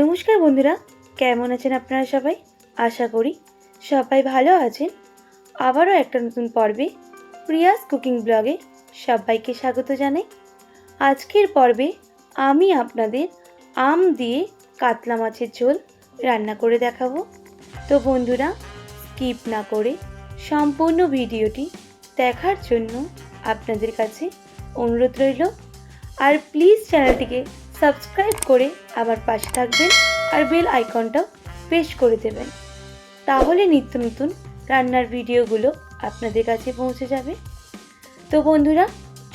নমস্কার বন্ধুরা, কেমন আছেন আপনারা সবাই? আশা করি সবাই ভালো আছেন। আবারও একটা নতুন পর্বে প্রিয়াস কুকিং ব্লগে সবাইকে স্বাগত জানাই। আজকের পর্বে আমি আপনাদের আম দিয়ে কাতলা মাছের ঝোল রান্না করে দেখাবো। তো বন্ধুরা, স্কিপ না করে সম্পূর্ণ ভিডিওটি দেখার জন্য আপনাদের কাছে অনুরোধ রইল। আর প্লিজ চ্যানেলটিকে সাবস্ক্রাইব করে আমার পাশে থাকবেন আর বেল আইকনটাও প্রেস করে দেবেন। তাহলে নিত্য নতুন রান্নার ভিডিওগুলো আপনাদের কাছে পৌঁছে যাবে। তো বন্ধুরা,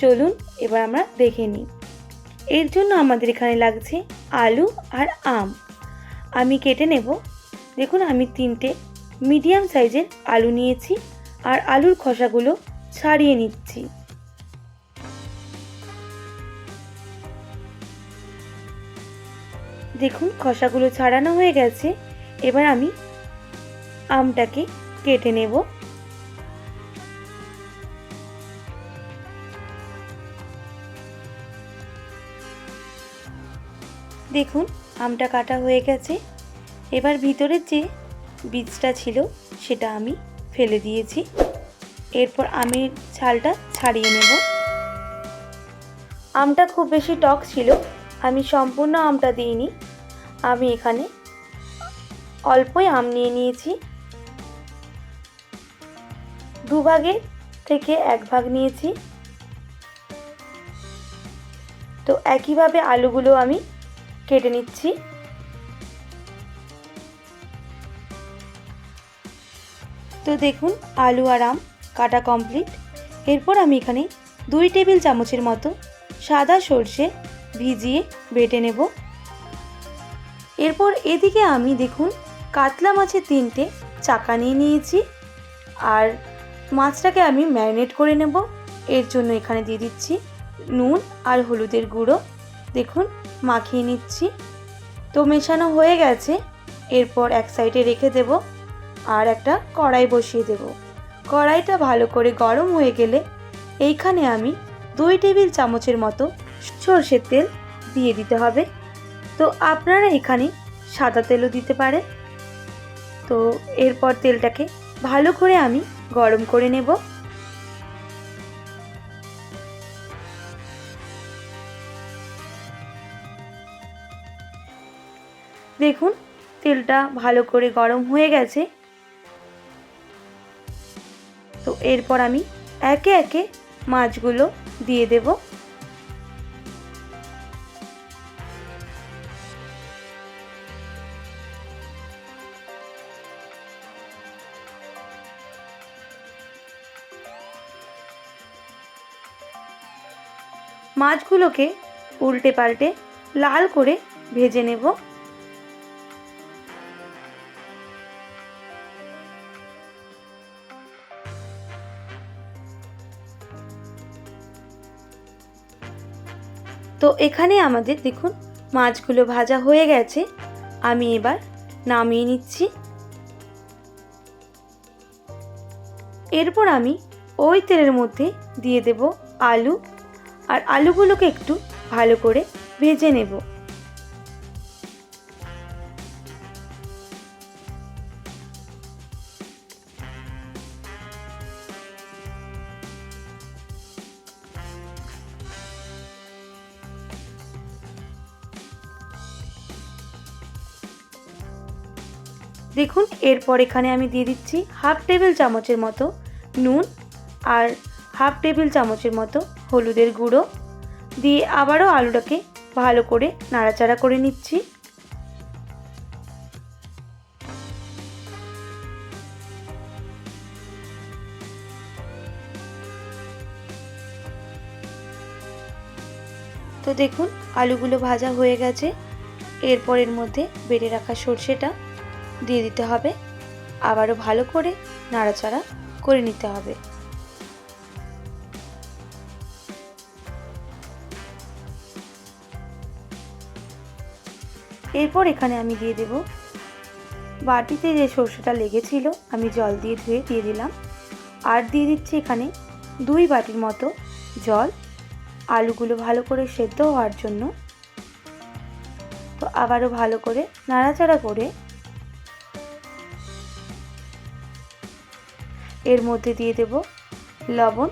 চলুন এবার আমরা দেখে নিই। এর জন্য আমাদের এখানে লাগছে আলু আর আম। আমি কেটে নেব। দেখুন, আমি তিনটে মিডিয়াম সাইজের আলু নিয়েছি আর আলুর খোসাগুলো ছাড়িয়ে নিচ্ছি। দেখুন, খসাগুলো ছাড়ানো হয়ে গেছে। এবার আমি আমটাকে কেটে নেব। দেখুন, আমটা কাটা হয়ে গেছে। এবার ভিতরের যে বীজটা ছিল, সেটা আমি ফেলে দিয়েছি। এরপর আমের ছালটা ছাড়িয়ে নেব। আমটা খুব বেশি টক ছিল। আমি সম্পূর্ণ আমটা দিইনি। আমি এখানে অল্পই আম নিয়ে নিয়েছি। দুভাগের থেকে এক ভাগ নিয়েছি। তো একইভাবে আলুগুলো আমি কেটে নিচ্ছি। তো দেখুন, আলু আর আম কাটা কমপ্লিট। এরপর আমি এখানে দুই টেবিল চামচের মতো সাদা সর্ষে ভিজিয়ে বেটে নেব। এরপর এদিকে আমি দেখুন, কাতলা মাছের তিনটে চাকা নিয়ে নিয়েছি আর মাছটাকে আমি ম্যারিনেট করে নেব। এর জন্য এখানে দিয়ে দিচ্ছি নুন আর হলুদের গুঁড়ো। দেখুন, মাখিয়ে নিচ্ছি। তো মেশানো হয়ে গেছে। এরপর এক সাইডে রেখে দেব আর একটা কড়াই বসিয়ে দেব। কড়াইটা ভালো করে গরম হয়ে গেলে এইখানে আমি দুই টেবিল চামচের মতো সর্ষের তেল দিয়ে দিতে হবে। তো আপনারা এখানে সাদা তেলও দিতে পারেন। তো এরপর তেলটাকে ভালো করে আমি গরম করে নেব। দেখুন, তেলটা ভালো করে গরম হয়ে গেছে। তো এরপর আমি একে একে মাছগুলো দিয়ে দেব। মাছগুলোকে উল্টে পাল্টে লাল করে ভেজে নেব। তো এখানে আমাদের দেখুন মাছগুলো ভাজা হয়ে গেছে। আমি এবার নামিয়ে নিচ্ছি। এরপর আমি ওই তেলের মধ্যে দিয়ে দেব আলু। আর আলুগুলোকে একটু ভালো করে ভেজে নেব। দেখুন, এরপর এখানে আমি দিয়ে দিচ্ছি হাফ টেবিল চামচের মতো নুন আর হাফ টেবিল চামচের মতো হলুদের গুঁড়ো। দিয়ে আবারও আলুটাকে ভালো করে নাড়াচাড়া করে নিচ্ছি। তো দেখুন, আলুগুলো ভাজা হয়ে গেছে। এরপর এর মধ্যে বেড়ে রাখা সর্ষেটা দিয়ে দিতে হবে। আবারও ভালো করে নাড়াচাড়া করে নিতে হবে। এরপর এখানে আমি দিয়ে দেব বাটিতে যে সর্ষেটা লেগেছিল, আমি জল দিয়ে ধুয়ে দিয়ে দিলাম। আর দিয়ে দিচ্ছি এখানে দুই বাটির মতো জল। আলুগুলো ভালো করে সেদ্ধ হওয়ার জন্য। তো আবারও ভালো করে নাড়াচাড়া করে এর মধ্যে দিয়ে দেব লবণ।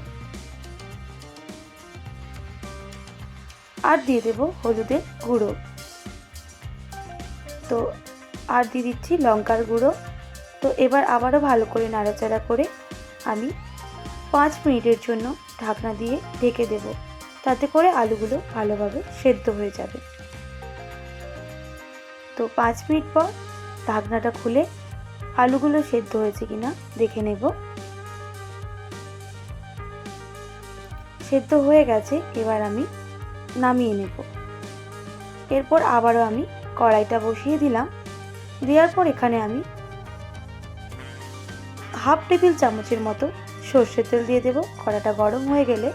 আর দিয়ে দেব হলুদের গুঁড়ো। তো আর দিয়ে দিচ্ছি লঙ্কার গুঁড়ো। তো এবার আবারও ভালো করে নাড়াচাড়া করে আমি পাঁচ মিনিটের জন্য ঢাকনা দিয়ে ঢেকে দেব। তাতে করে আলুগুলো ভালোভাবে সেদ্ধ হয়ে যাবে। তো পাঁচ মিনিট পর ঢাকনাটা খুলে আলুগুলো সেদ্ধ হয়েছে কিনা দেখে নেব। সেদ্ধ হয়ে গেছে, এবার আমি নামিয়ে নেব। এরপর আবারও আমি কড়াইটা বসিয়ে দিলাম। দেওয়ার পর এখানে আমি হাফ টেবিল চামচের মতো সর্ষের তেল দিয়ে দেব। কড়াটা গরম হয়ে গেলে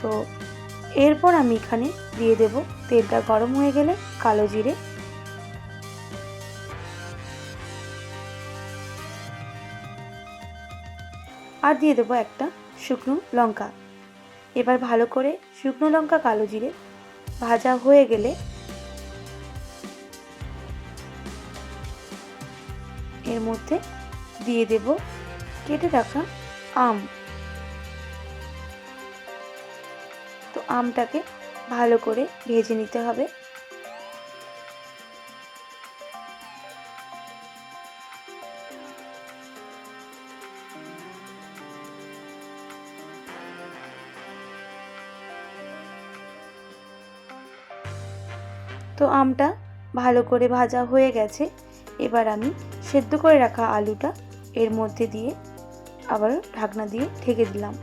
তো এরপর আমি এখানে দিয়ে দেব। তেলটা গরম হয়ে গেলে কালো জিরে। আর দিয়ে দেবো একটা শুকনো লঙ্কা। এবার ভালো করে শুকনো লঙ্কা, কালো জিরে ভাজা হয়ে গেলে এর মধ্যে দিয়ে দেব কেটে রাখা আম। তো আমটাকে ভালো করে ভেজে নিতে হবে। তো আমটা ভালো করে ভাজা হয়ে গেছে। এবার আমি সেদ্ধ করে রাখা আলুটা এর মধ্যে দিয়ে আবার ঢাকনা দিয়ে ঢেকে দিলাম।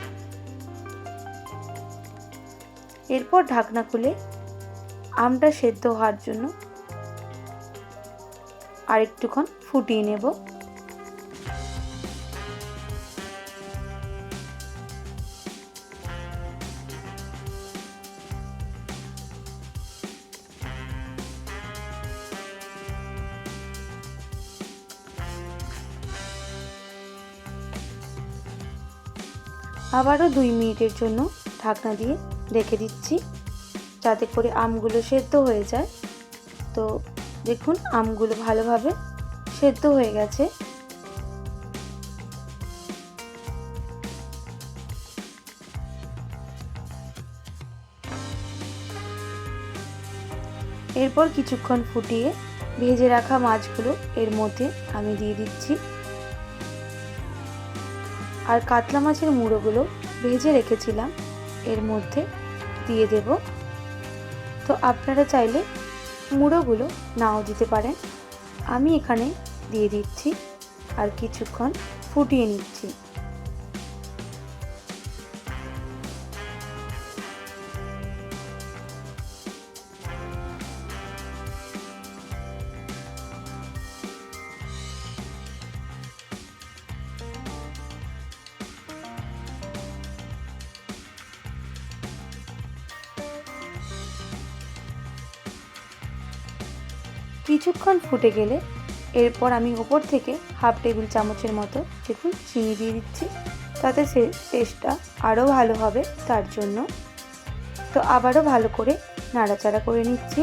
এরপর ঢাকনা খুলে আমটা সেদ্ধ হওয়ার জন্য আরেকটুক্ষণ ফুটিয়ে নেব। আবারও দুই মিনিটের জন্য ঢাকনা দিয়ে রেখে দিচ্ছি যাতে করে আমগুলো সেদ্ধ হয়ে যায়। তো দেখুন, আমগুলো ভালোভাবে সেদ্ধ হয়ে গেছে। এরপর কিছুক্ষণ ফুটিয়ে ভেজে রাখা মাছগুলো এর মধ্যে আমি দিয়ে দিচ্ছি। আর কাতলা মাছের মুড়োগুলো ভেজে রেখেছিলাম। এর মধ্যে দিয়ে দেব। তো আপনারা চাইলে মুড়োগুলো নাও দিতে পারেন। আমি এখানে দিয়ে দিচ্ছি আর কিছুক্ষণ ফুটিয়ে নিচ্ছি। কিছুক্ষণ ফুটে গেলে এরপর আমি ওপর থেকে হাফ টেবিল চামচের মতো দেখুন চিনি দিয়ে দিচ্ছি। তাতে সে টেস্টটা আরও ভালো হবে তার জন্য। তো আবারও ভালো করে নাড়াচাড়া করে নিচ্ছি।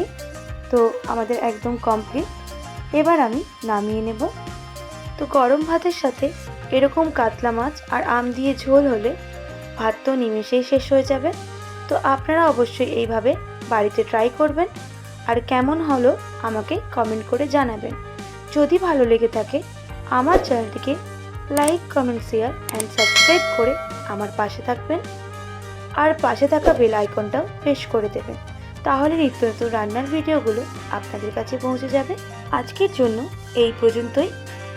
তো আমাদের একদম কমপ্লিট এবার আমি নামিয়ে নেব। তো গরম ভাতের সাথে এরকম কাতলা মাছ আর আম দিয়ে ঝোল হলে ভাত তো নিমেষেই শেষ হয়ে যাবে। তো আপনারা অবশ্যই এইভাবে বাড়িতে ট্রাই করবেন। আর কেমন হলো আমাকে কমেন্ট করে জানাবেন। যদি ভালো লেগে থাকে, আমার চ্যানেলটিকে like comment share and subscribe করে আমার পাশে থাকবেন। আর পাশে থাকা বেল আইকনটাও প্রেস করে দেবেন। তাহলে নিত্য নতুন রান্নার ভিডিওগুলো আপনাদের কাছে পৌঁছে যাবে। আজকের জন্য এই পর্যন্তই।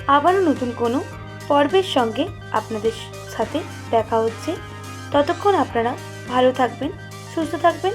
আবারও নতুন কোনো পর্বের সঙ্গে আপনাদের সাথে দেখা হচ্ছে। ততক্ষণ আপনারা ভালো থাকবেন, সুস্থ থাকবেন।